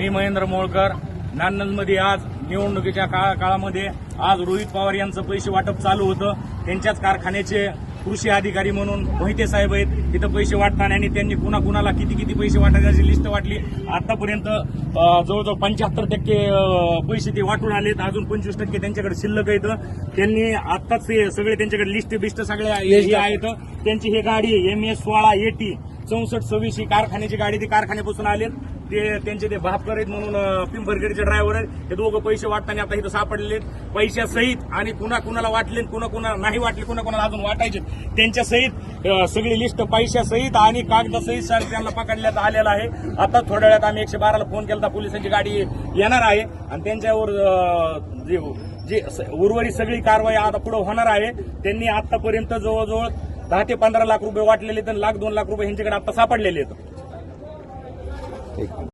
मी महेंद्र मोळकर. नान्नजमध्ये आज निवडणुकीच्या काळा काळामध्ये आज रोहित पवार यांचं पैसे वाटप चालू होतं. त्यांच्याच कारखान्याचे कृषी अधिकारी म्हणून मोहिते साहेब आहेत. तिथं पैसे वाटताना आणि त्यांनी कुणा कुणाला किती किती पैसे वाटायची लिस्ट वाटली. आतापर्यंत जवळजवळ पंच्याहत्तर टक्के पैसे ते वाटून आलेत. अजून पंचवीस टक्के त्यांच्याकडे शिल्लक आहेत. त्यांनी आत्ताच ते सगळे त्यांच्याकडे लिस्ट बिस्ट सगळ्या हे आहेत. त्यांची हे गाडी एम एस सोळा एटी चौसष्ट सव्वीस ही कारखान्याची गाडी ती कारखान्यापासून आले ते त्यांचे ते भापकर आहेत म्हणून अं, पिंपरखेडचे ड्रायव्हर आहेत. हे दोघं पैसे वाटताना आता इथं सापडलेले आहेत. पैशासहित आणि कुणा कुणाला वाटले कुणा कुणा नाही वाटले कुणा कुणाला अजून वाटायचे त्यांच्या सहित सगळी लिस्ट पैशासहित आणि कागदासहित सर त्यांना पकडण्यात आलेला आहे. आता थोड्या वेळात आम्ही एकशे बाराला फोन केला तर पोलिसांची गाडी येणार आहे. आणि त्यांच्यावर जे जे स- उर्वरित सगळी कारवाई आता पुढे होणार आहे. त्यांनी आतापर्यंत जवळजवळ दहा ते पंधरा लाख रुपये वाटलेले तर लाख दोन लाख रुपये ह्यांच्याकडे आता सापडलेले आहेत. Take